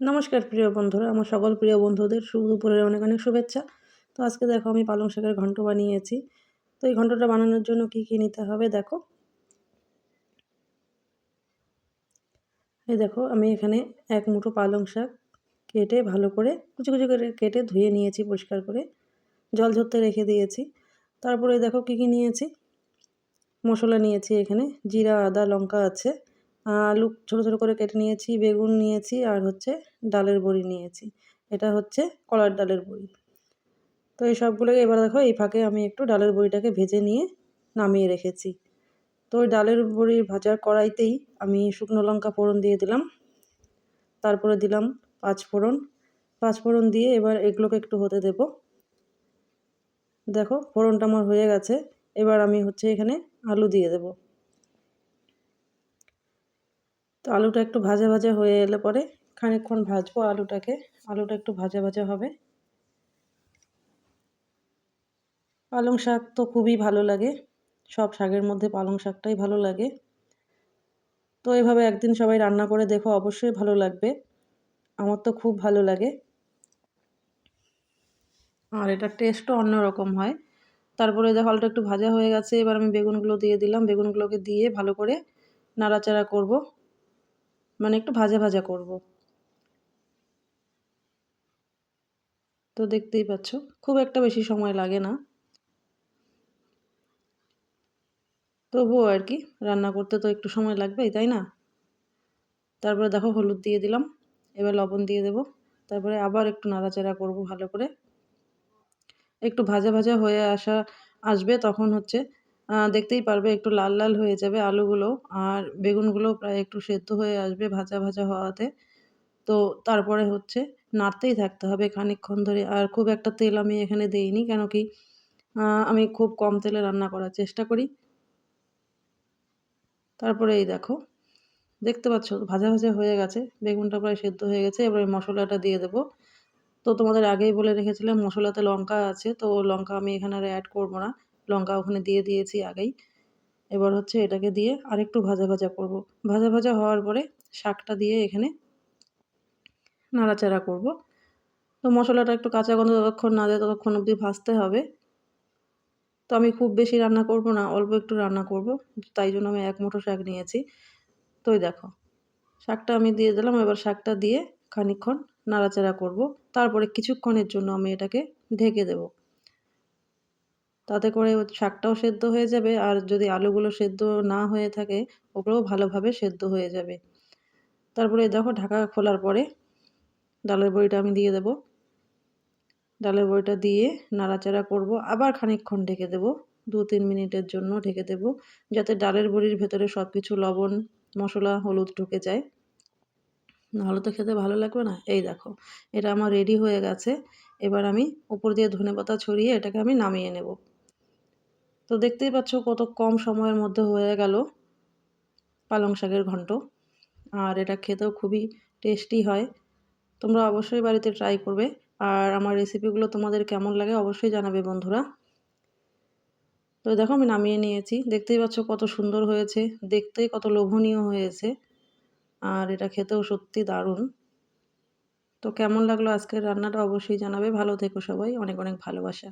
নমস্কার প্রিয় বন্ধুরা, আমার সকল প্রিয় বন্ধুদের শুভ দুপুরের অনেক অনেক শুভেচ্ছা। তো আজকে দেখো আমি পালং শাকের ঘন্ট বানিয়েছি। তো এই ঘন্টটা বানানোর জন্য কি কি নিতে হবে দেখো। এই দেখো আমি এখানে এক মুঠো পালং শাক কেটে ভালো করে কুচি কুচি করে কেটে ধুয়ে নিয়েছি পরিষ্কার করে। জল ঝরতে রেখে দিয়েছি। তারপরে দেখো কি কি নিয়েছি? মশলা নিয়েছি এখানে, জিরা, আদা, লঙ্কা আছে। আলু ছোটো ছোটো করে কেটে নিয়েছি, বেগুন নিয়েছি আর হচ্ছে ডালের বড়ি নিয়েছি। এটা হচ্ছে কলার ডালের বড়ি। তো এই সবগুলোকে এবার দেখো, এই ফাঁকে আমি একটু ডালের বড়িটাকে ভেজে নিয়ে নামিয়ে রেখেছি। তো ওই ডালের বড়ি ভাজার কড়াইতেই আমি শুকনো লঙ্কা ফোড়ন দিয়ে দিলাম। তারপরে দিলাম পাঁচ ফোড়ন। পাঁচ ফোড়ন দিয়ে এবার এগুলোকে একটু হতে দেব। দেখো, ফোড়নটা আমার হয়ে গেছে। এবার আমি হচ্ছে এখানে আলু দিয়ে দেবো। তো আলুটা একটু ভাজা ভাজা হয়ে এলে পরে খানিকক্ষণ ভাজবো আলুটাকে। আলুটা একটু ভাজা ভাজা হবে। পালং শাক তো খুবই ভালো লাগে। সব শাকের মধ্যে পালং শাকটাই ভালো লাগে। তো এভাবে একদিন সবাই রান্না করে দেখো, অবশ্যই ভালো লাগবে। আমার তো খুব ভালো লাগে। আর এটার টেস্টও অন্যরকম হয়। তারপরে দেখো আলুটা একটু ভাজা হয়ে গেছে, এবার আমি বেগুনগুলো দিয়ে দিলাম। বেগুনগুলোকে দিয়ে ভালো করে নাড়াচাড়া করব। মানে একটু ভাজা ভাজা করব। তো দেখতেই পাচ্ছ, খুব একটা বেশি সময় লাগে না। তবুও আর কি, রান্না করতে তো একটু সময় লাগবেই, তাই না? তারপরে দেখো হলুদ দিয়ে দিলাম, এবার লবণ দিয়ে দেব। তারপরে আবার একটু নাড়াচাড়া করব ভালো করে। একটু ভাজা ভাজা হয়ে আসা, আসবে তখন হচ্ছে দেখতেই পারবে একটু লাল লাল হয়ে যাবে আলুগুলো আর বেগুনগুলো প্রায় একটু সেদ্ধ হয়ে আসবে ভাজা ভাজা হওয়াতে। তো তারপরে হচ্ছে নাড়তেই থাকতে হবে খানিকক্ষণ ধরে আর খুব একটা তেল আমি এখানে দেইনি কেন কি আমি খুব কম তেলে রান্না করার চেষ্টা করি। তারপরে এই দেখো, দেখতে পাচ্ছ ভাজা ভাজা হয়ে গেছে, বেগুনটা প্রায় সেদ্ধ হয়ে গেছে, এবার মশলাটা দিয়ে দেবো। তো তোমাদের আগেই বলে রেখেছিলাম মশলাতে লঙ্কা আছে, তো লঙ্কা আমি এখানে আর অ্যাড করব না। লঙ্কা ওখানে দিয়ে দিয়েছি আগেই। এবার হচ্ছে এটাকে দিয়ে আরেকটু ভাজা ভাজা করব। ভাজা ভাজা হওয়ার পরে শাকটা দিয়ে এখানে নাড়াচাড়া করব। তো মশলাটা একটু কাঁচা গন্ধ যতক্ষণ না দেয় ততক্ষণ অবধি ভাজতে হবে। তো আমি খুব বেশি রান্না করব না, অল্প একটু রান্না করব। তাই জন্য আমি এক মুঠো শাক নিয়েছি। তো দেখো, শাকটা আমি দিয়ে দিলাম। এবার শাকটা দিয়ে খানিক্ষণ নাড়াচাড়া করব। তারপরে কিছুক্ষণের জন্য আমি এটাকে ঢেকে দেব। তাতে করে শাকটাও সেদ্ধ হয়ে যাবে আর যদি আলুগুলো সেদ্ধ না হয়ে থাকে, ওগুলোও ভালোভাবে সেদ্ধ হয়ে যাবে। তারপরে দেখো ঢাকা খোলার পরে ডালের বড়িটা আমি দিয়ে দেব। ডালের বড়িটা দিয়ে নাড়াচাড়া করব, আবার খানিকক্ষণ ঢেকে দেব। দু তিন মিনিটের জন্য ঢেকে দেব, যাতে ডালের বড়ির ভেতরে সব কিছু লবণ, মশলা, হলুদ ঢুকে যায়। নাহলে তো খেতে ভালো লাগবে না। এই দেখো, এটা আমার রেডি হয়ে গেছে। এবার আমি উপর দিয়ে ধনে পাতা ছড়িয়ে এটাকে আমি নামিয়ে নেব। তো দেখতেই পাচ্ছ কত কম সময়ের মধ্যে হয়ে গেল পালং শাকের ঘন্ট। আর এটা খেতেও খুবই টেস্টি হয়। তোমরা অবশ্যই বাড়িতে ট্রাই করবে। আর আমার রেসিপিগুলো তোমাদের কেমন লাগে অবশ্যই জানাবে বন্ধুরা। তো দেখো আমি নামিয়ে নিয়েছি। দেখতেই পাচ্ছ কত সুন্দর হয়েছে। দেখতেই কত লোভনীয় হয়েছে। আর এটা খেতেও সত্যি দারুণ। তো কেমন লাগল আজকের রান্নাটা অবশ্যই জানাবে। ভালো থেকো সবাই। অনেক অনেক ভালোবাসা।